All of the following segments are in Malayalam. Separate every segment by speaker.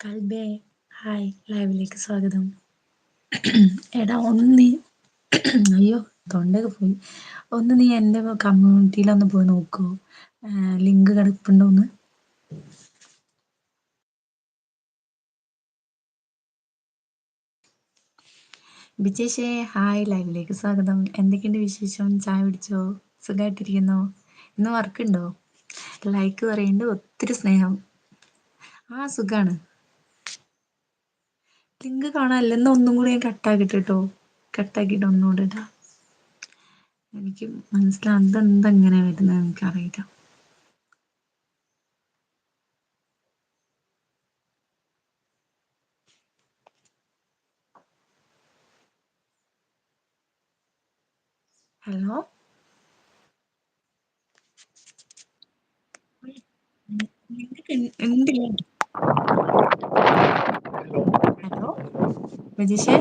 Speaker 1: കൽബേ ഹായ് ലൈവിലേക്ക് സ്വാഗതം. എടാ ഒന്ന് നീ അയ്യോ തൊണ്ടൊക്കെ പോയി. ഒന്ന് നീ എന്റെ കമ്മ്യൂണിറ്റിയിലൊന്ന് പോയി നോക്കുവോ ലിങ്ക് കിടപ്പുണ്ടോന്ന് ബിജേഷേ ഹായ് ലൈവിലേക്ക് സ്വാഗതം. എന്തൊക്കെയുണ്ട് വിശേഷം? ചായ പിടിച്ചോ സുഖമായിട്ടിരിക്കുന്നോ ഇന്ന് വർക്ക് ഉണ്ടോ? ലൈക്ക് പറയുന്നുണ്ട് ഒത്തിരി സ്നേഹം. ആ സുഖാണ്. ലിങ്ക് കാണാനില്ല ഒന്നും കൂടി ഞാൻ കട്ടാക്കിട്ട് കേട്ടോ കട്ടാക്കിയിട്ട് ഒന്നുകൂടെ ഇടാം എനിക്ക് മനസ്സിലാവും അതെന്താ ഇങ്ങനെ വരുന്നത് എനിക്കറിയില്ല. ഹലോ ഉണ്ടില്ല ഹലോ രജീഷേ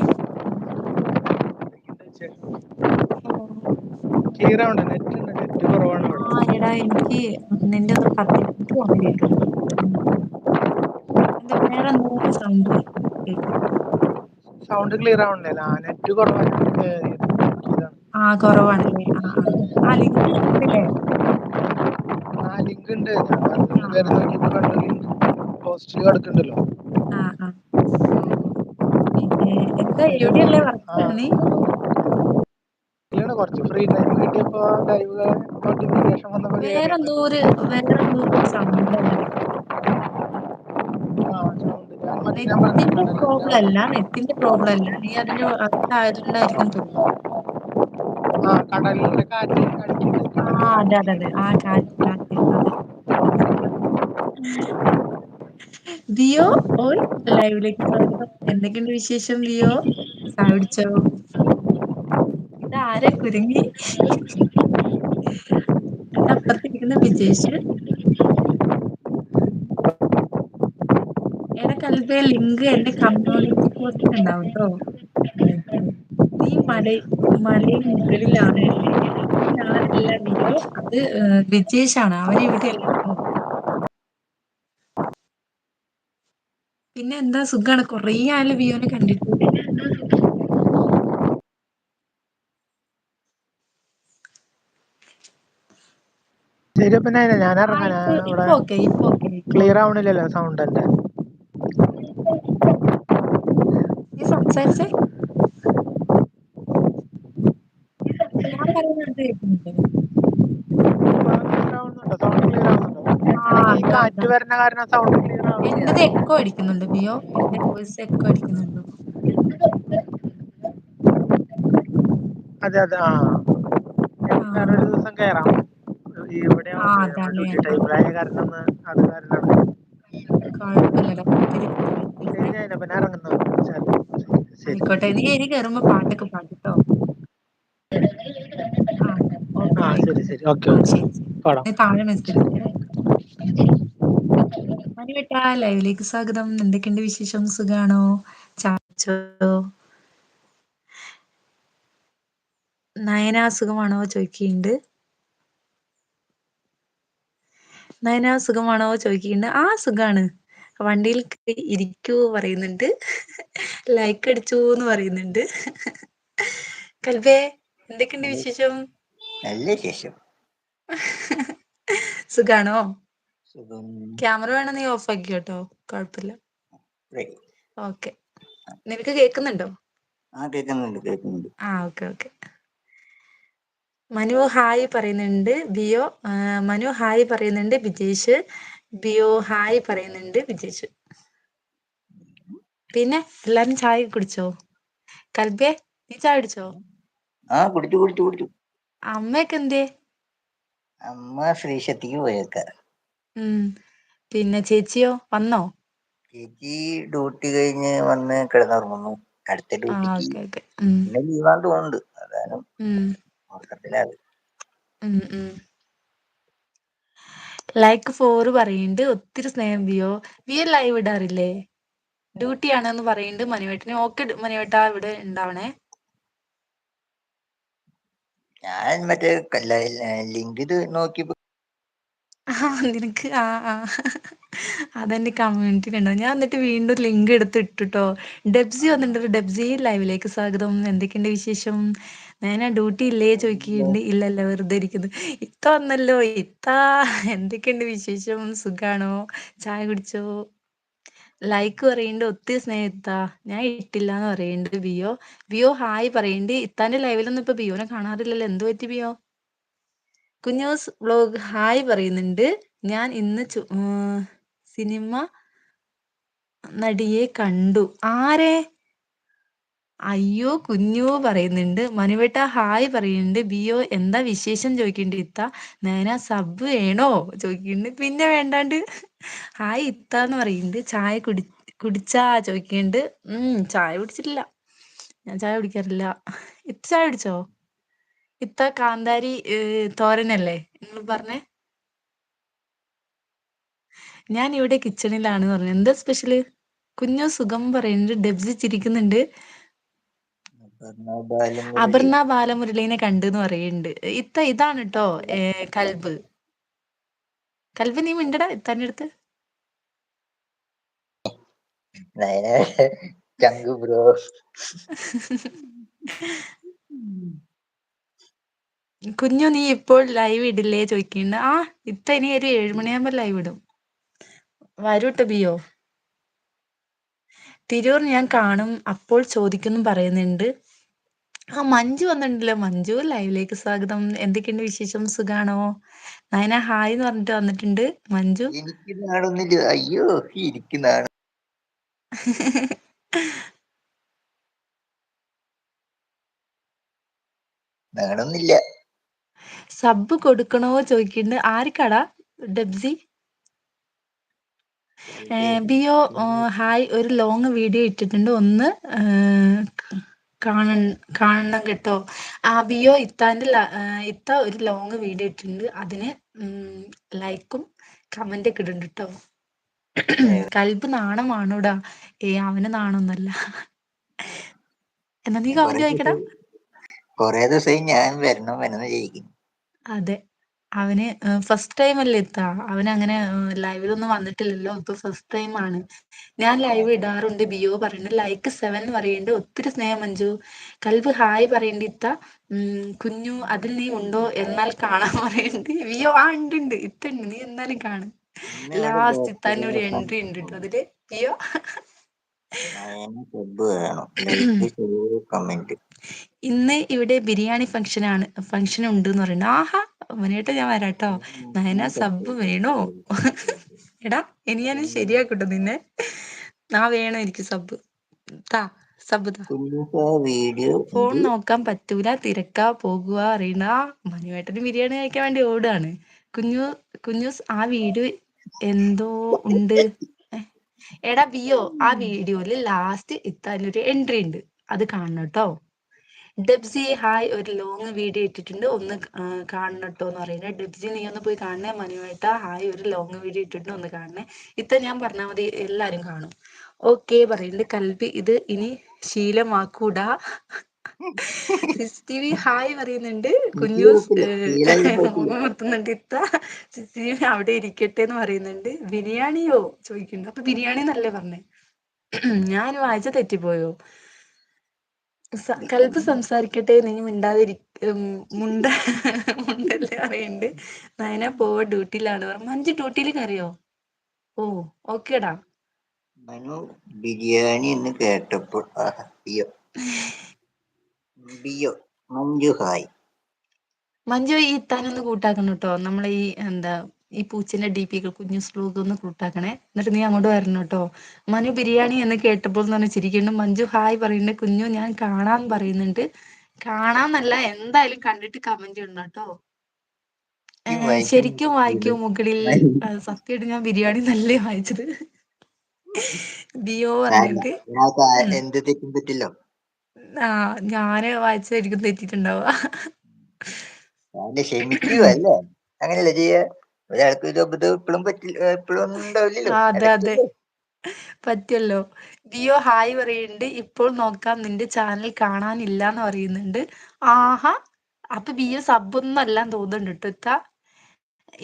Speaker 2: നെറ്റ് നെറ്റ് കുറവാണ് ഇവിടെ
Speaker 1: ആ എടാ എനിക്ക് നിന്റെ ഒന്ന് പത്തി എനിക്ക് വന്ന് കേൾക്കുന്നത് എന്താ വേറെ എന്തോ സൗണ്ട്
Speaker 2: ക്ലിയർ ആവണ്ടല്ല. നെറ്റ് കുറവാണ്.
Speaker 1: ആ കുറവാണല്ലേ ആ ലിങ്ക്
Speaker 2: ആ ലിങ്ക് ഉണ്ട് ഞാൻ അതൊന്ന്
Speaker 1: ആ
Speaker 2: കയറി നോക്കിയപ്പോ കണ്ടു. ലിങ്ക് പോസ്റ്റിൽ കിടക്കുന്നുണ്ടല്ലോ
Speaker 1: ആ ആ പിന്നെ എന്താ
Speaker 2: അതിൽ
Speaker 1: എവിടെയല്ലേ വർക്ക് നീ?
Speaker 2: ഇല്ലാണ് കുറച്ച് ഫ്രീ ടൈം കിട്ടിയപ്പോ ലൈവ് നോട്ടിഫിക്കേഷൻ വന്നപ്പോ
Speaker 1: വേറെന്തോ ഒരു നെറ്റിന്റെ പ്രോബ്ലം അല്ല നെറ്റിന്റെ പ്രോബ്ലം അല്ല നീ അതിന്റെ അകത്തായതുകൊണ്ടായിരിക്കും തോന്നുന്നു.
Speaker 2: ആ കടലിന്റെ കാറ്റ് അടിക്കുന്നുണ്ട്
Speaker 1: ആ
Speaker 2: കടലിന്റെ
Speaker 1: അതെ അതെ അതെ. ആ കാറ്റ് കാറ്റ്. അതെ ദിയോ ഓൾ ലൈവിലേക്ക് സ്വാഗതം. എന്തൊക്കെയുണ്ട് വിശേഷം ദിയോ? ചായ കുടിച്ചോ ഇതാരാ കുരുങ്ങി? എന്റെ അപ്പുറത്തിരിക്കുന്ന ബിജേഷ് കൽബേ ലിങ്ക് എന്റെ കമ്മ്യൂണിറ്റി പോസ്റ്റിൽ ഉണ്ടാവും കേട്ടോ നീ അത് വിജേഷാണ്. അവൻ ഇവിടെ പിന്നെ എന്താ സുഖാണ്? കൊറേ ആയല്ലോ വിയോനെ കണ്ടിട്ട്.
Speaker 2: ശരി പിന്നെ ഞാൻ
Speaker 1: ഇപ്പൊ
Speaker 2: ഇവിടെ ക്ലിയർ ആവണില്ലല്ലോ സൗണ്ട് എന്റെ.
Speaker 1: നീ സംസാരിച്ചേ? ഞാൻ കേൾക്കുന്നുണ്ടോ.
Speaker 2: ക്ലിയർ ആവുന്നുണ്ടോ? സൗണ്ട് ക്ലിയർ ആവുന്നുണ്ടോ? ഈ
Speaker 1: അതാ
Speaker 2: കാറ്റ്
Speaker 1: അതാ
Speaker 2: വരുന്ന കാരണം സൗണ്ട് ക്ലിയർ
Speaker 1: എന്റത് എക്കോ അടിക്കുന്നുണ്ട് ബിയോ എന്റെ വോയിസ് എക്കോ അടിക്കുന്നുണ്ടോ?
Speaker 2: അതെ അതെ ആ.
Speaker 1: ആ
Speaker 2: വേറൊരു ദിവസം കയറാം ഇവിടെ ടൈമിലായ കാരണം അത് ശരി ഞാൻ ഇറങ്ങുന്നു
Speaker 1: ആയിക്കോട്ടെ നീ ഇനി കയറുമ്പോ പാട്ടൊക്കെ പാടിട്ടോ? ആ
Speaker 2: ശരി ശരി. ഓക്കെ
Speaker 1: താഴെ ലൈവിലേക്ക് സ്വാഗതം. എന്തൊക്കെയുണ്ട് വിശേഷം? സുഖാണോ? ചാച്ചോ നയന സുഖമാണോ? ചോദിക്കുന്നുണ്ട് നയന സുഖമാണോ ചോദിക്കുന്നുണ്ട്. ആ സുഖാണ്. വണ്ടിയിൽ ഇരിക്കൂ പറയുന്നുണ്ട്. ലൈക്ക് അടിച്ചു എന്ന് പറയുന്നുണ്ട്. കൽബേ എന്തൊക്കെയുണ്ട് വിശേഷം?
Speaker 3: നല്ല വിശേഷം.
Speaker 1: സുഖാണോ?
Speaker 3: സുഖം.
Speaker 1: ക്യാമറ വേണം നീ ഓഫ് ആക്കി കേട്ടോ? കുഴപ്പമില്ല. ഓക്കെ നിനക്ക് കേൾക്കുന്നുണ്ടോ?
Speaker 3: ആ കേൾക്കുന്നുണ്ട് കേൾക്കുന്നുണ്ട്.
Speaker 1: ആ ഓക്കെ ഓക്കെ മനു ഹായ് പറയുന്നുണ്ട്. ബിയോ മനു ഹായ് പറയുന്നുണ്ട് ബിജേഷ് ബിയോ ഹായ് പറയുന്നുണ്ട് ബിജേഷ് പിന്നെ എല്ലാരും ചായ കുടിച്ചോ? കൽബേ നീ ചായ കുടിച്ചോ?
Speaker 3: ആ കുടിച്ചു കുടിച്ചു കുടിച്ചു.
Speaker 1: അമ്മയൊക്കെ എന്തേ
Speaker 3: അമ്മ ശ്രീശക്തിക്ക് പോയേക്ക.
Speaker 1: പിന്നെ ചേച്ചിയോ? വന്നോ?
Speaker 3: ചേച്ചി ഡ്യൂട്ടി കഴിഞ്ഞ് വന്ന് കിടന്നുറങ്ങുന്നു. അടുത്ത ഡ്യൂട്ടിക്ക്.
Speaker 1: Okay okay. ഉം.
Speaker 3: ഇന്ന് ലീവാന്ന്
Speaker 1: ഉം ഉം. ലൈക്ക് ഫോറ് പറയുന്നുണ്ട് ഒത്തിരി സ്നേഹം ബിയോ. വിയോ ലൈവ് ഇടാറില്ലേ? ഡ്യൂട്ടി ആണെന്ന് പറയുന്നുണ്ട് മനുവേട്ടന് ഓക്കെ മനുവേട്ട ഇവിടെ ഉണ്ടാവണേ
Speaker 3: ഞാൻ മറ്റേ ലിങ്ക് ഇത് നോക്കിയപ്പോ
Speaker 1: ആ നിനക്ക് ആ ആ. അതെന്റെ കമ്മ്യൂണിറ്റിയിലുണ്ടാവും ഞാൻ എന്നിട്ട് വീണ്ടും ലിങ്ക് എടുത്ത് ഇട്ടുട്ടോ. ഡെബ്സി വന്നിട്ടുണ്ട്. ഡെബ്സി ലൈവിലേക്ക് സ്വാഗതം. എന്തൊക്കെയുണ്ട് വിശേഷം? നയന ഡ്യൂട്ടി ഇല്ലേ ചോദിക്കുന്നുണ്ട്. ഇല്ലല്ല വെറുതെ ഇരിക്കുന്നു. ഇത്ത വന്നല്ലോ ഇത്ത. എന്തൊക്കെയുണ്ട് വിശേഷം? സുഖാണോ? ചായ കുടിച്ചോ? ലൈക്ക് പറയണ്ട് ഒത്തിരി സ്നേഹം ഞാൻ ഞാൻ ഇട്ടില്ലാന്ന് പറയണ്ട് ബിയോ. ബിയോ ഹായ് പറയണ്ട്. ഇത്താന്റെ ലൈവിലൊന്നും ഇപ്പൊ ബിയോനെ കാണാറില്ലല്ലോ. എന്ത് പറ്റി ബിയോ? കുഞ്ഞൂസ് വ്ലോഗ് ഹായ് പറയുന്നുണ്ട്. ഞാൻ ഇന്ന് സിനിമ നടിയെ കണ്ടു. ആരെ? അയ്യോ കുഞ്ഞു പറയുന്നുണ്ട്. മനുവേട്ട ഹായ് പറയുന്നുണ്ട്. ബിയോ എന്താ വിശേഷം ചോദിക്കണ്ട് ഇത്ത? നേന സബ് വേണോ? ചോദിക്കുന്നുണ്ട് പിന്നെ വേണ്ടാണ്ട്. ഹായ് ഇത്താന്ന് പറയുന്നുണ്ട്. ചായ കുടി കുടിച്ചാ ചോദിക്കുന്നുണ്ട് ഉം ചായ കുടിച്ചിട്ടില്ല. ഞാൻ ചായ കുടിക്കാറില്ല. ഇത്ത ചായ കുടിച്ചോ? ഇത്ത കാന്താരി തോരനല്ലേ? നിങ്ങൾ പറഞ്ഞേ? ഞാൻ ഇവിടെ കിച്ചണിലാണ് പറഞ്ഞു. എന്താ സ്പെഷ്യൽ കുഞ്ഞു സുഖം പറയുന്നുണ്ട്. ഡെബ്സി ചിരിക്കുന്നുണ്ട്.
Speaker 3: ബാലമുരളി.
Speaker 1: അപർണ ബാലമുരളീനെ കണ്ടുന്ന് പറയുന്നുണ്ട് ഇത്ത ഇതാണ് ട്ടോ കൽബ്. കൽബ് നീ മിണ്ടടാ ഇത്താന്റെ അടുത്ത്.
Speaker 3: നയന ചങ്കു ബ്രോ.
Speaker 1: കുഞ്ഞു നീ ഇപ്പോൾ ലൈവ് ഇടില്ലേ ചോദിക്കുന്നുണ്ട് ആ ഇത്ത ഇനി ഒരു ഏഴുമണിയാകുമ്പോ ലൈവ് ഇടും. വരൂട്ടോ ബിയോ. തിരൂർ ഞാൻ കാണും അപ്പോൾ ചോദിക്കുന്നു പറയുന്നുണ്ട്. ആ മഞ്ജു വന്നിട്ടുണ്ടല്ലോ. മഞ്ജു ലൈവിലേക്ക് സ്വാഗതം. എന്തൊക്കെയുണ്ട് വിശേഷം? സുഖാണോ? നയന ഹായ് എന്ന് പറഞ്ഞിട്ട് വന്നിട്ടുണ്ട്. മഞ്ജു?
Speaker 3: അയ്യോ ഇരിക്കുന്നതാണ് നാണൊന്നില്ല
Speaker 1: സബ് കൊടുക്കണോ ചോദിക്കുന്നുണ്ട് ആർക്കാടാ? ഡെബ്സി? ബിയോ ഹായ് ഒരു ലോങ് വീഡിയോ ഇട്ടിട്ടുണ്ട്. ഒന്ന് കാണ കാണണം കേട്ടോ. ആ ബിയോ ഇത്താന്റെ ഇത്ത ഒരു ലോങ് വീഡിയോ ഇട്ടിട്ടുണ്ട്. അതിന് ലൈക്കും കമന്റ് ഒക്കെ ഇടുന്നുണ്ട് കേട്ടോ. കൽബ് നാണമാണോടാ ഏ അവന് നാണൊന്നല്ല. എന്നാ നീ കമന്റ് വായിക്കടാ
Speaker 3: കൊറേ ദിവസമായി ഞാൻ വരണം വരണം ചെയ്യിക്കുന്നു
Speaker 1: അതെ. അവന് ഫസ്റ്റ് ടൈം അല്ലേ ഇത്ത അവൻ അങ്ങനെ ലൈവിലൊന്നും വന്നിട്ടില്ലല്ലോ. ഇപ്പൊ ഫസ്റ്റ് ടൈം ആണ്. ഞാൻ ലൈവ് ഇടാറുണ്ട് ബിയോ പറയുന്നുണ്ട് ലൈക്ക് സെവൻ പറയുന്നുണ്ട് ഒത്തിരി സ്നേഹം മഞ്ജു. കൽബ് ഹായ് പറയുന്നുണ്ട് ഇത്ത. കുഞ്ഞു അതിൽ നീ ഉണ്ടോ എന്നാൽ കാണാൻ പറയുന്നുണ്ട് ബിയോ ആ ഉണ്ട് ഉണ്ട്. ഇത്ത ഉണ്ട്. നീ എന്നാലും കാണും. ലാസ്റ്റ് ഇത്താന്റെ ഒരു എൻട്രി ഉണ്ട് കേട്ടോ അതിൽ ബിയോ?
Speaker 3: കമന്റ്
Speaker 1: ഇന്ന് ഇവിടെ ബിരിയാണി ഫംഗ്ഷൻ ആണ്. ഫംഗ്ഷൻ ഉണ്ട് എന്ന് പറയുന്നത് ആഹാ വനേട്ട ഞാൻ വരാട്ടോ. നയന സബ് വേണോ? എടാ ഇനി ഞാൻ ശരിയാക്കട്ടോ നിന്നെ. ആ വേണം എനിക്ക് സബ് താ സബ് താ. ഫോൺ നോക്കാൻ പറ്റൂല തിരക്കാ പോകുക അറിയണ. മനുവേട്ടന് ബിരിയാണി കഴിക്കാൻ വേണ്ടി ഓടുകയാണ് കുഞ്ഞു കുഞ്ഞൂസ് ആ വീഡിയോ എന്തോ ഉണ്ട്. എടാ ബിയോ ആ വീഡിയോയിൽ ലാസ്റ്റ് ഇത്താനൊരു എൻട്രി ഉണ്ട്. അത് കാണണം കേട്ടോ ഡെബ്സി ഹായ് ഒരു ലോങ് വീഡിയോ ഇട്ടിട്ടുണ്ട്. ഒന്ന് കാണണട്ടോ കാണണം കേട്ടോ എന്ന് പറയുന്നത് ഡെബ്സി നീ ഒന്ന് പോയി കാണണേ. മനുവേട്ട ഹായ് ഒരു ലോങ് വീഡിയോ ഇട്ടിട്ടുണ്ട്. ഒന്ന് കാണണേ. ഇത്ത ഞാൻ പറഞ്ഞാൽ മതി എല്ലാരും കാണും. ഓക്കെ പറയുന്നുണ്ട് കൽബി ഇത് ഇനി ശീലമാക്കൂടാ. സിസ്റ്റിവി ഹായ് പറയുന്നുണ്ട്. കുഞ്ഞൂസ് നിർത്തുന്നുണ്ട് ഇത്ത. സിസിടിവി അവിടെ ഇരിക്കട്ടെ എന്ന് പറയുന്നുണ്ട്. ബിരിയാണിയോ? ചോദിക്കുന്നുണ്ട്. അപ്പൊ ബിരിയാണി എന്നല്ലേ പറഞ്ഞേ? ഞാൻ വായിച്ച തെറ്റിപ്പോയോ? കൽബ് സംസാരിക്കട്ടെ നീ മിണ്ടാതിരി മുണ്ട മുണ്ടല്ലേ അറിയണ്ട് നയന പോവ ഡ്യൂട്ടിയിലാണ്. മഞ്ജു ഡ്യൂട്ടിയിൽ കയറിയോ? ഓ ഓക്കേടാ.
Speaker 3: മനു ബിരിയാണി എന്ന് കേട്ടപ്പോൾ ബിയോ മഞ്ജു ഹായ്.
Speaker 1: മഞ്ജു ഈ തനൊന്ന് കൂട്ടാക്കണം കേട്ടോ. നമ്മളെ ഈ എന്താ ഈ പൂച്ചന്റെ ഡി പി കുഞ്ഞു സ്ലൂഗ് ഒന്ന് കൂട്ടാക്കണേ. എന്നിട്ട് നീ അങ്ങോട്ട് വരണം കേട്ടോ. മനു ബിരിയാണി എന്ന് കേട്ടപ്പോൾ എന്ന് പറഞ്ഞ് ചിരിക്കുന്നു മഞ്ജു ഹായ് പറയുന്നുണ്ട്. കുഞ്ഞു ഞാൻ കാണാൻ പറയുന്നുണ്ട്. കാണാന്നല്ല എന്തായാലും കണ്ടിട്ട് കമന്റ് ഇടണം കേട്ടോ. ശരിക്കും വായിക്കും മുകളിൽ. സത്യമായിട്ട് ഞാൻ ബിരിയാണി നല്ല വായിച്ചത്. ബിയോ പറഞ്ഞിട്ട്.
Speaker 3: ആ- എന്ത് തെറ്റും പറ്റില്ലോ.
Speaker 1: ആ ഞാൻ വായിച്ചതായിരിക്കും തെറ്റിട്ടുണ്ടാവുക
Speaker 3: അങ്ങനെയല്ലേ ചെയ്യ? ഒരാൾക്ക് ഒരു അബദ്ധം എപ്പോഴും പറ്റില്ല ഉണ്ടാവില്ലല്ലോ.
Speaker 1: ആ, അതെ അതെ? പറ്റുമല്ലോ ദിയോ ഹായ് പറയുന്നുണ്ട്. ഇപ്പോൾ നോക്കാം നിന്റെ ചാനൽ കാണാനില്ല എന്ന് പറയുന്നുണ്ട്. ആഹാ അപ്പൊ ബിയോ സബ് ഒന്നും അല്ലാന്ന് തോന്നുന്നുണ്ട് കേട്ടോ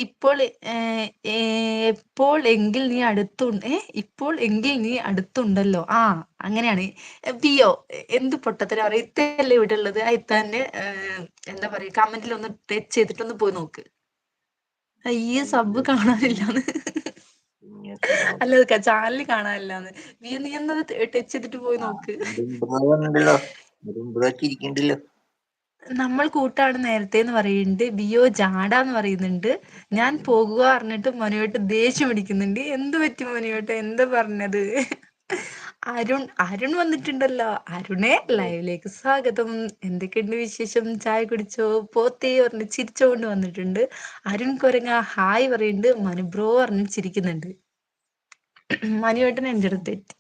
Speaker 1: ഇപ്പോൾ എപ്പോൾ എങ്കിൽ നീ അടുത്തുണ്ട് ഏ ഇപ്പോൾ എങ്കിൽ നീ അടുത്തുണ്ടല്ലോ. ആ അങ്ങനെയാണ്. ബിയോ എന്ത് പൊട്ടത്തരം? അറിയാം ഇത്തല്ലേ ഇവിടെ ഉള്ളത്? ആ ഇത്താന്റെ എന്താ പറയാ കമന്റിൽ ഒന്ന് ടച്ച് ചെയ്തിട്ടൊന്ന് പോയി നോക്ക്. ഈ സബ് കാണാനില്ലാന്ന്. അല്ല ചാനൽ കാണാനില്ലാന്ന്. നീ നീ എന്നത് ടച്ച് ചെയ്തിട്ട് പോയി നോക്ക്. നമ്മൾ കൂട്ടാണ് നേരത്തെ എന്ന് പറയുന്നുണ്ട്. ബിയോ ജാടാന്ന് പറയുന്നുണ്ട്. ഞാൻ പോകുക പറഞ്ഞിട്ട് മനുവേട്ട് ദേഷ്യം പിടിക്കുന്നുണ്ട്. എന്ത് പറ്റി മനുവേട്ട് എന്താ പറഞ്ഞത്? അരുൺ അരുൺ വന്നിട്ടുണ്ടല്ലോ. അരുണെ ലൈവിലേക്ക് സ്വാഗതം. എന്തൊക്കെയുണ്ട് വിശേഷം? ചായ കുടിച്ചോ? പോത്തേ പറഞ്ഞ് ചിരിച്ചോണ്ട് വന്നിട്ടുണ്ട്. അരുൺ കൊരങ്ങ ഹായ് പറയുന്നുണ്ട്. മനു ബ്രോ പറഞ്ഞ് ചിരിക്കുന്നുണ്ട്. മനുവേട്ടൻ എന്റെ അടുത്ത് തെറ്റി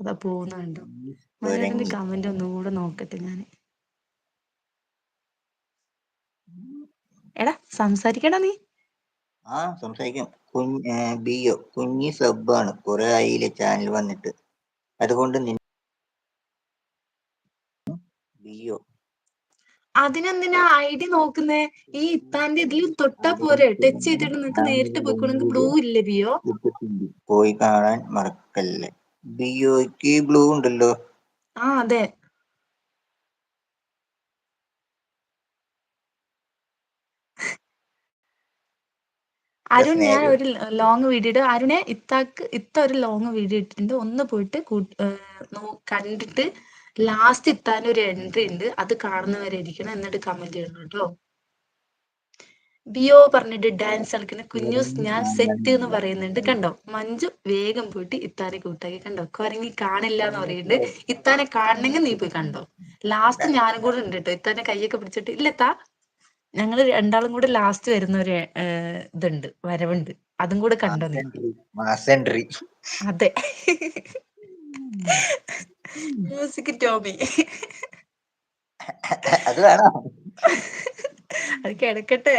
Speaker 1: അതാ പോകുന്നുണ്ടോ മനുവേട്ടന്റെ കമന്റ് ഒന്നുകൂടെ നോക്കട്ടെ ഞാൻ. എടാ സംസാരിക്കണ നീ.
Speaker 3: ആ സംസാരിക്കാം. കുഞ്ഞ് ബിയോ കുഞ്ഞി സബ്ബാണ്. കുറെ ആയില്ലേ ചാനൽ വന്നിട്ട്. അതുകൊണ്ട് നിൻ ബിയോ
Speaker 1: അതിനെന്തിനാ ഐ ഡി നോക്കുന്നേ? ഈ ഇത്താന്റെ ഇതിൽ തൊട്ടാ പോരെ. ടച്ച് ചെയ്തിട്ട് നിങ്ങക്ക് നേരിട്ട് പോയിക്കോണെങ്കിൽ ബ്ലൂ ഇല്ല ബിയോ
Speaker 3: പോയി കാണാൻ മറക്കല്ലേ. ബിയോക്ക് ബ്ലൂ ഉണ്ടല്ലോ.
Speaker 1: ആ അതെ. അരുൺ ഞാൻ ഒരു ലോങ് വീഡിയോ ഇടും അരുണെ ഇത്താക്ക് ഇത്ത ഒരു ലോങ് വീഡിയോ ഇട്ടിട്ടുണ്ട്. ഒന്ന് പോയിട്ട് കണ്ടിട്ട് ലാസ്റ്റ് ഇത്താൻ ഒരു എൻട്രി ഉണ്ട്. അത് കാണുന്നവരെ ഇരിക്കണം. എന്നിട്ട് കമന്റ് ചെയ്യണം കേട്ടോ. ബിയോ പറഞ്ഞിട്ട് ഡാൻസ് കളിക്കുന്ന കുഞ്ഞൂസ് ഞാൻ സെറ്റ് എന്ന് പറയുന്നുണ്ട്. കണ്ടോ? മഞ്ജു വേഗം പോയിട്ട് ഇത്താനെ കൂട്ടാക്കി. കണ്ടോ? കുരങ്ങി കാണില്ല എന്ന് പറയുന്നുണ്ട്. ഇത്താനെ കാണണമെങ്കിൽ നീ പോയി കണ്ടോ? ലാസ്റ്റ് ഞാനും കൂടെ ഉണ്ട് കേട്ടോ. ഇത്താനെ കൈയൊക്കെ പിടിച്ചിട്ട് ഇല്ല ഞങ്ങൾ രണ്ടാളും കൂടെ ലാസ്റ്റ് വരുന്ന ഒരു ഇതുണ്ട് വരവുണ്ട്. അതും കൂടെ കണ്ടോ
Speaker 3: എൻട്രി
Speaker 1: അതെ. മ്യൂസിക് ടോമി
Speaker 3: അത് വേണോ?
Speaker 1: അത് കിടക്കട്ടെ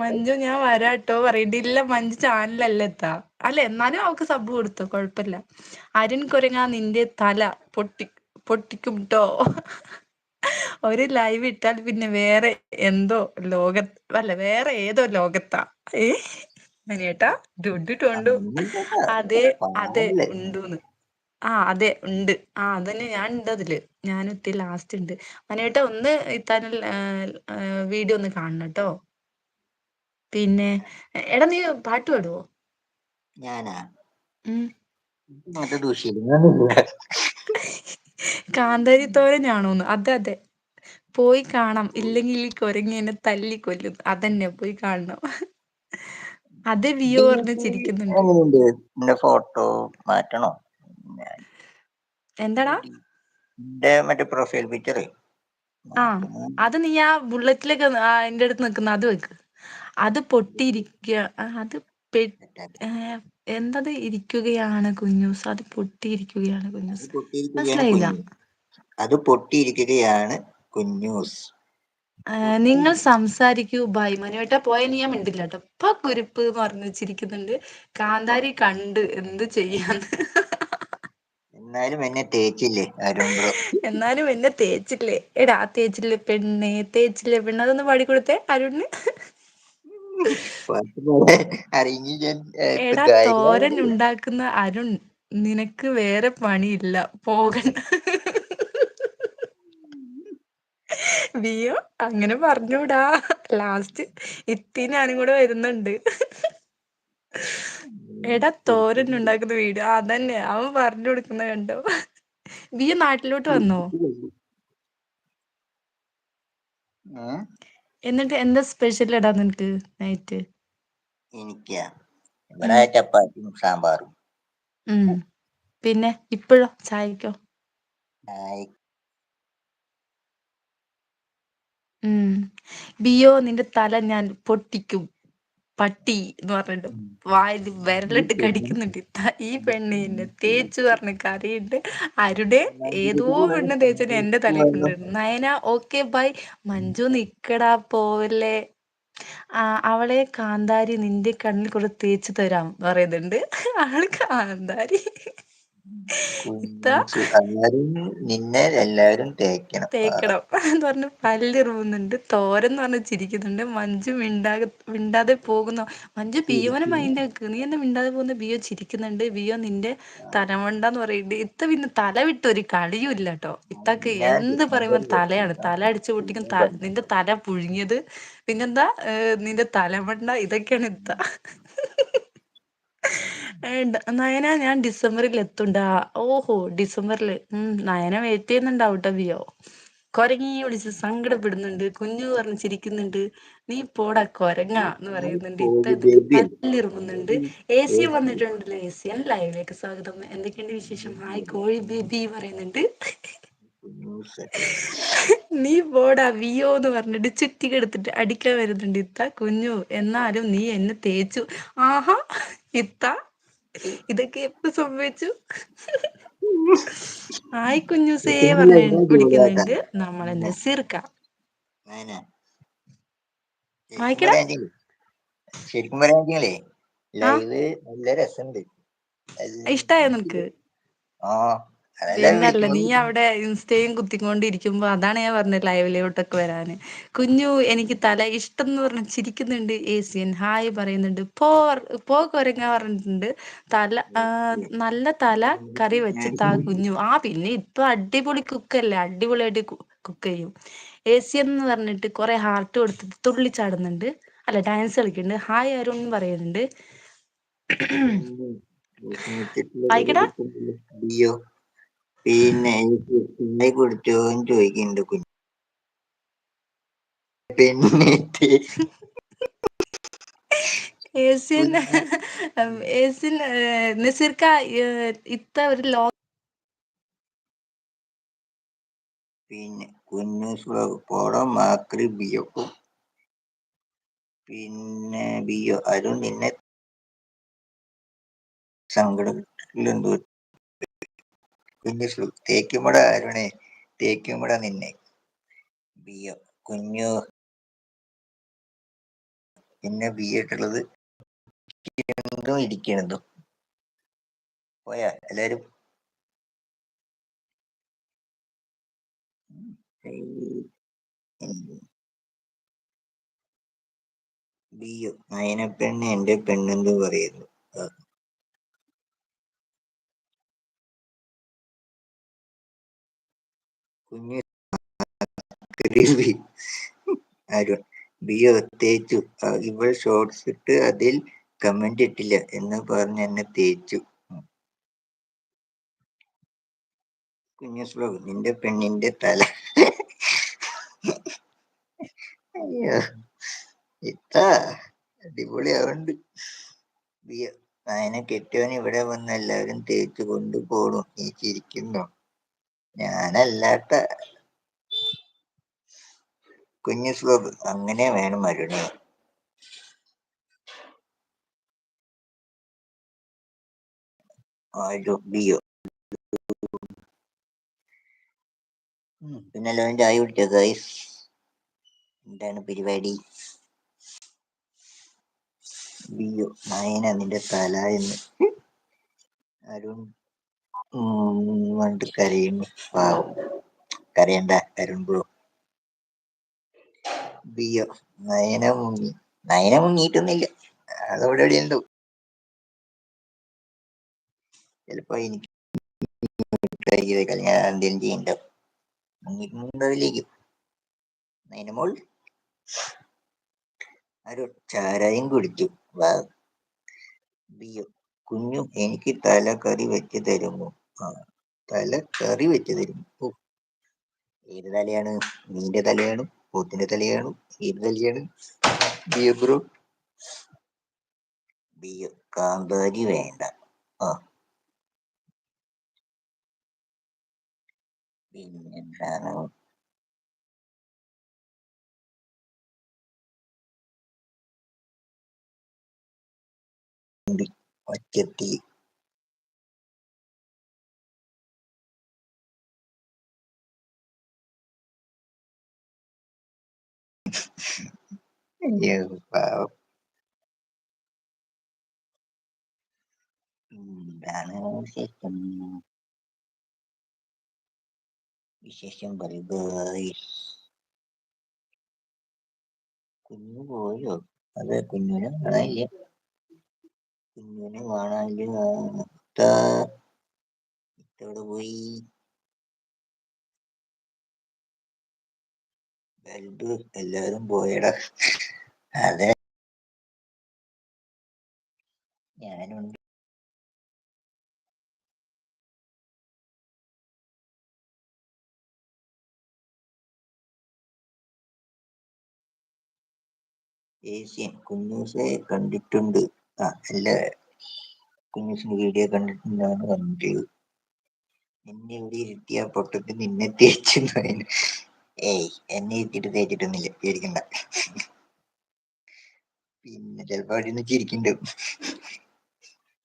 Speaker 1: മഞ്ജു ഞാൻ വരാട്ടോ പറയണ്ടില്ല മഞ്ജു ചാനലല്ല എത്താ. അല്ല എന്നാലും അവക്ക് സബ് കൊടുത്തു കൊഴപ്പില്ല അരുൺ കുരങ്ങ നിന്റെ തല പൊട്ടി പൊട്ടിക്കും ട്ടോ ഒരു ലൈവ് ഇട്ടാൽ പിന്നെ വേറെ എന്തോ ലോക അല്ല വേറെ ഏതോ ലോകത്താ. ഏ? മനിയേട്ടാ ഡുഡു ടോണ്ടു. അതെ അതെ. ഉണ്ടൂന്ന്. ആ അതെ ഉണ്ട്. ആ അതന്നെ ഞാൻ ഉണ്ട് അതിൽ. ഞാൻ ഇത്തി ലാസ്റ്റ് ഉണ്ട്. മനിയേട്ട ഒന്ന് ഇത്താനൽ വീഡിയോ ഒന്ന് കാണണം കേട്ടോ പിന്നെ എടാ നീ പാട്ട് പാടുവോ?
Speaker 3: ഞാനാ?
Speaker 1: ഉം. കാന്താരി തോരനാണോന്ന് അതെ അതെ. പോയി കാണാം. ഇല്ലെങ്കിൽ ഈ കുരങ്ങി എന്നെ തല്ലി കൊല്ലും. അതന്നെ പോയി കാണണം. അത് വിയോ പറഞ്ഞ് ചിരിക്കുന്നുണ്ട്.
Speaker 3: എന്റെ ഫോട്ടോ മാറ്റണോ?
Speaker 1: എന്താടാ?
Speaker 3: എന്റെ മറ്റേ പ്രൊഫൈൽ പിക്ചർ.
Speaker 1: ആ അത് നീ ആ ബുള്ളറ്റിലൊക്കെ എന്റെ അടുത്ത് നിൽക്കുന്ന അത് വെക്ക്. അത് പൊട്ടിയിരിക്കുക അത് എന്തത് ഇരിക്കുകയാണ് കുഞ്ഞൂസ് അത് പൊട്ടിയിരിക്കുകയാണ് കുഞ്ഞൂസ് മനസ്സിലായില്ല.
Speaker 3: അത് പൊട്ടിയിരിക്കുകയാണ് കുഞ്ഞൂസ്
Speaker 1: നിങ്ങൾ സംസാരിക്കൂ. ബൈ മനുവേട്ട പോയ നീ ഞാൻ മിണ്ടില്ല കേട്ടോ. ഇപ്പൊ കുരിപ്പ് പറഞ്ഞു വെച്ചിരിക്കുന്നുണ്ട്. കാന്താരി കണ്ട് എന്ത് ചെയ്യാന്ന്.
Speaker 3: എന്നാലും എന്നെ തേച്ചില്ലേ
Speaker 1: എന്നാലും എന്നെ തേച്ചില്ലേ? എടാ തേച്ചില്ലേ പെണ്ണേ? തേച്ചില്ലേ പെണ്ണ്? അതൊന്ന് പാടിക്കൊടുത്തേ അരുണിന്. എടാ തോരൻ ഉണ്ടാക്കുന്ന അരുൺ നിനക്ക് വേറെ പണിയില്ല പോകണ്ട വിയോ? അങ്ങനെ പറഞ്ഞൂടാ. ലാസ്റ്റ് ഇത്തി ഞാനും കൂടെ വരുന്നുണ്ട്. എടാ തോരൻ ഉണ്ടാക്കുന്ന വീഡിയോ അതന്നെ അവൻ പറഞ്ഞു കൊടുക്കുന്ന കണ്ടോ? വിയോ നാട്ടിലോട്ട് വന്നോ? എന്നിട്ട് എന്താ സ്പെഷ്യൽ ഇടാ നിനക്ക് നൈറ്റ്
Speaker 3: എനിക്കാ ഇവിടെ ചപ്പാത്തിയും സാമ്പാറും.
Speaker 1: ഉം. പിന്നെ ഇപ്പോഴോ? ചായക്കോ?
Speaker 3: ആയി.
Speaker 1: ഉം. ബിയോ നിന്റെ തല ഞാൻ പൊട്ടിക്കും. പട്ടി എന്ന് പറഞ്ഞിട്ട് വായിൽ വിരലിട്ട് കടിക്കുന്നുണ്ട്. ഈ പെണ്ണ് എന്നെ തേച്ചു പറഞ്ഞ് കറിയുണ്ട് അരുടെ ഏതോ പെണ്ണ് തേച്ചിട്ട് എന്റെ തലയിൽ കൊണ്ടിരുന്നു നയന ഓക്കെ ബൈ മഞ്ജു നിക്കടാ പോവല്ലേ? ആ അവളെ കാന്താരി നിന്റെ കണ്ണിൽ കൂടെ തേച്ചു തരാം പറയുന്നുണ്ട്. അവൾ കാന്താരി.
Speaker 3: എല്ലാരും നിന്നെ എല്ലാരും തേക്കണം.
Speaker 1: തേക്കണം. എന്ന് പറഞ്ഞ് പല്ലിറുമുന്നുണ്ട് തോരെന്ന് പറഞ്ഞ് ചിരിക്കുന്നുണ്ട്. മഞ്ജു മിണ്ടാതെ മിണ്ടാതെ പോകുന്നു. മഞ്ജു ബിയോനെ
Speaker 3: ശരിക്കും
Speaker 1: മൈൻഡ് ആക്ക്. നീ എന്നെ മിണ്ടാതെ പോകുന്ന. ബിയോ ചിരിക്കുന്നുണ്ട്. ബിയോ നിന്റെ തലമണ്ടെന്ന് പറയുന്നുണ്ട് ഇത്ത പിന്നെ തല വിട്ട് ഒരു കളിയും ഇല്ല കേട്ടോ ഇത്തക്ക് എന്ത് പറയുമ്പോൾ തലയാണ്. തല അടിച്ചു പൊട്ടിക്കും. നിന്റെ തല പുഴുങ്ങിയത്. പിന്നെന്താ? നിന്റെ തലമണ്ട ഇതൊക്കെയാണ് ഇത്ത. നയന ഞാൻ ഡിസംബറിൽ എത്തുണ്ടാ. ഓഹോ ഡിസംബറിൽ. ഉം നയന വെയിറ്റ് ചെയ്യുന്നുണ്ടാവും കേട്ടോ വിയോ. കൊരങ്ങി വിളിച്ച് സങ്കടപ്പെടുന്നുണ്ട് കുഞ്ഞു പറഞ്ഞ് ചിരിക്കുന്നുണ്ട്. നീ പോടാ കൊരങ്ങ എന്ന് പറയുന്നുണ്ട്. ഇത്തരത്തിലിറങ്ങുന്നുണ്ട് എ സി വന്നിട്ടുണ്ടല്ലോ എ സി ലൈവിലേക്ക് സ്വാഗതം. എന്തൊക്കെയുണ്ട് വിശേഷം? ഹായ് കോഴി ബേബി പറയുന്നുണ്ട്. നീ പോടാ വിയോ എന്ന് പറഞ്ഞിട്ട് ചുറ്റിക എടുത്തിട്ട് അടിക്കാൻ വരുന്നുണ്ട് ഇത്ത കുഞ്ഞു. എന്നാലും നീ എന്നെ തേച്ചു. ആഹാ ഇത്ത. ഇതൊക്കെ എപ്പോ സംഭവിച്ചു? ആയി കുഞ്ഞുസേ
Speaker 3: സേ
Speaker 1: പറഞ്ഞ്
Speaker 3: എന്താ ജോലിയാക്കാൻ
Speaker 1: വിളിക്കുന്നുണ്ട് നമ്മളെ നസീർക്ക
Speaker 3: ശരിക്കും ലൈവ് നല്ല രസമുണ്ട്
Speaker 1: ഇഷ്ടായോ നിനക്ക്?
Speaker 3: ആ
Speaker 1: പിന്നല്ല നീ അവിടെ ഇൻസ്റ്റയും കുത്തിക്കൊണ്ടിരിക്കുമ്പോ അതാണ് ഞാൻ പറഞ്ഞത് ലൈവിലോട്ടൊക്കെ വരാന് കുഞ്ഞു എനിക്ക് തല ഇഷ്ടം എന്ന് പറഞ്ഞ് ചിരിക്കുന്നുണ്ട് ഏസിയൻ ഹായ് പറയുന്നുണ്ട് പോ പോ കൊരങ്ങ പറഞ്ഞിട്ടുണ്ട് തല നല്ല തല കറി വെച്ച് താ കുഞ്ഞു ആ പിന്നെ ഇപ്പൊ അടിപൊളി കുക്കല്ലേ അടിപൊളിയായിട്ട് കുക്ക് ചെയ്യും ഏസിയൻ എന്ന് പറഞ്ഞിട്ട് കുറെ ഹാർട്ട് കൊടുത്തിട്ട് തുള്ളിച്ചാടുന്നുണ്ട് അല്ല ഡാൻസ് കളിക്കുന്നുണ്ട് ഹായ് അരുൺ പറയുന്നുണ്ട് വായിക്കടാ
Speaker 3: പിന്നെ ചായ കുടിച്ചോന്ന് ചോദിക്കുന്നുണ്ട് കുഞ്ഞു. പിന്നെ
Speaker 1: നസീർക്ക ഇത്ത ഒരു ലോ
Speaker 3: പിന്നെ കുഞ്ഞു പോടം മാക്രി ബിയോ. പിന്നെ ബിയോ അരുൺ നിന്നെ സങ്കടത്തിലെന്തോ കുഞ്ഞു തേക്കുമട അരുണേ തേക്കുമട നിന്നെ. ബിയോ കുഞ്ഞു. പിന്നെ ബി ഇട്ടുള്ളത് ഇരിക്കണതും. പോയാ എല്ലാരും. ബിയോ പെണ്ണ് എന്റെ പെണ്ണെന്ന് പറയുന്നു. കുഞ്ഞു അരുൺ ബിയോ തേച്ചു. ഇവൾ ഷോർട്സ് ഇട്ട് അതിൽ കമന്റ് ഇട്ടില്ല എന്ന് പറഞ്ഞ് എന്നെ തേച്ചു. കുഞ്ഞു ശ്ലോക നിന്റെ പെണ്ണിന്റെ തല. അയ്യോ ഇത്താ അടിപൊളിയാവുണ്ട്. ബിയോ അതിനെ കെട്ടിയവൻ ഇവിടെ വന്ന് എല്ലാവരും തേച്ചു കൊണ്ടുപോണു നീ ചിരിക്കുന്നു? ഞാനല്ലാത്ത കുഞ്ഞു സ്ലോബ് അങ്ങനെ വേണം അരുണേ പിന്നെ ലോന്റെ ചായ കുടിച്ചോ ഗൈസ് എന്താണ് പരിപാടി? ബിയോ നായന നിന്റെ തല എന്ന്. അരുൺ ഉം, കരയും. പാവം കരയണ്ട ബ്രോ. ബിയോ നയന മുങ്ങി. നയന മുങ്ങിയിട്ടൊന്നുമില്ല. അതവിടെ എവിടെ ഉണ്ടോ ചിലപ്പോ എനിക്ക് ഞാൻ എന്തെങ്കിലും ചെയ്യണ്ടോ? മുങ്ങിയിട്ടുണ്ടാവില്ലേക്കും നയനമോൾ ആരോ ചാരായം കുടിച്ചു. ബിയോ കുഞ്ഞു എനിക്ക് തലക്കറി കറി വെച്ച് തരുമോ? ആ തല കറി വെച്ച് തരും ഓ. ഏത് തലയാണ്? നീന്റെ തലയാണ്? പോത്തിന്റെ തലയാണ്? ഏത് തലയാണ്? Beer bro. ബിയർ കാന്താരി വേണ്ട. ആ. പിന്നെന്താണ്? ഒച്ചത്തി അയ്യോ പാവം എന്താണ് വിശേഷം വിശേഷം പറയുക കുഞ്ഞു പോയോ അതെ കുഞ്ഞിനെ കാണാനില്ല കുഞ്ഞിനെ കാണാനില്ല ഇത്ത ഇത്ത എവിടെ പോയി. ബൽബ് എല്ലാരും പോയടാ. അതെ. ഞാനുണ്ട്. ഏഷ്യൻ കുഞ്ഞൂസെ കണ്ടിട്ടുണ്ട്. ആ അല്ല കുഞ്ഞൂസിന്റെ വീഡിയോ കണ്ടിട്ടുണ്ടാണ് പറഞ്ഞിട്ട് നിന്നെ ഇവിടെ ഇരുത്തിയ പൊട്ടത്തിൽ നിന്നെ ഏയ് എന്നെ ഇരുത്തിയിട്ട് കയറ്റിട്ടൊന്നുമില്ല. പേടിക്കണ്ട. പിന്നെ ചിലപ്പോ അവിടെ നിന്ന് ചിരിക്കുന്നുണ്ട്.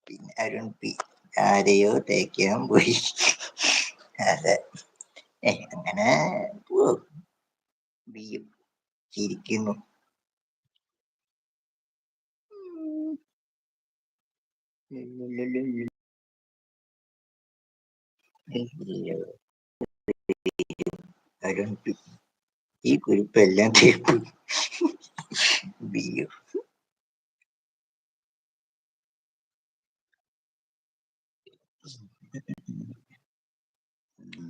Speaker 3: പിന്നെ അരുൺ പി ആരെയോ തേക്കാൻ പോയി. അതെ. ഏ അങ്ങനെ പോവോ. ബിയും ചിരിക്കുന്നു. അരുൺ പി ഈ കുരിപ്പ് എല്ലാം ബിയു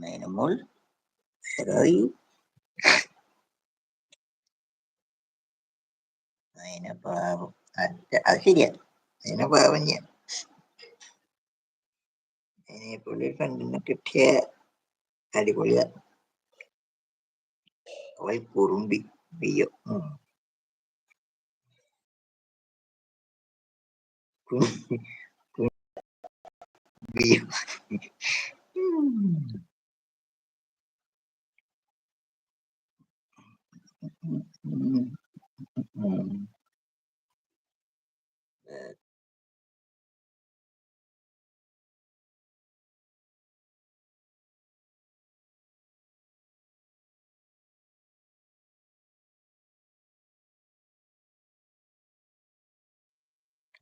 Speaker 3: മേനമോൾ ആരായി അതിനെ പാവം. അത് ശരിയാ. അതിനെ പാവം ഞാൻ. അതിനെ പോലെ കണ്ടിനെ കിട്ടിയ അടിപൊളിയാ. അവൾ കുറുമ്പി ബിയോ ഉം. കു- കു- ബിയോ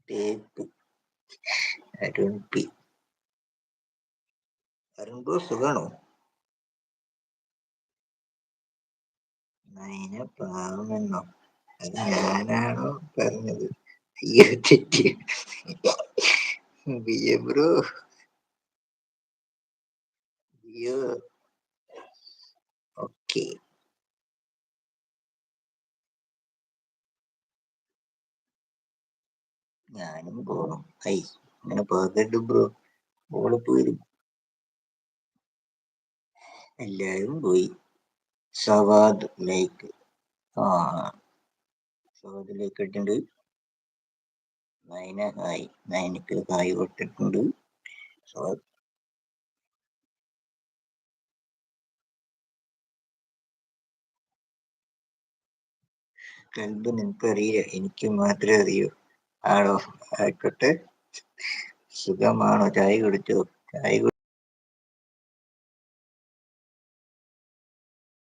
Speaker 3: തേപ്പ് അരുൺ പി അരുൺ ബ്രോ സുഖാണോ നയന പാവമെന്നോ അത് ഞാനാണോ പറഞ്ഞത് അയ്യോ തെറ്റി ബിയ ബിയോ ഓക്കെ ഞാനും പോണം ഐ അങ്ങനെ പോകരുത് ബ്രോ ഓൾ പോരും എല്ലാരും പോയി. സവാദ് ലേക്ക് ആ സവാദ് ലേക്ക് ഇട്ടുണ്ട് നയന ഹായ്. നയനക്ക് ഹായ് കൊടുത്തിട്ടുണ്ട്. സവാദ്. കൽബ് നിനക്കറിയില്ല. എനിക്ക് മാത്രമേ അറിയൂ. ആണോ? ആയിക്കോട്ടെ. സുഖമാണോ? ചായ കുടിച്ചോ? ചായ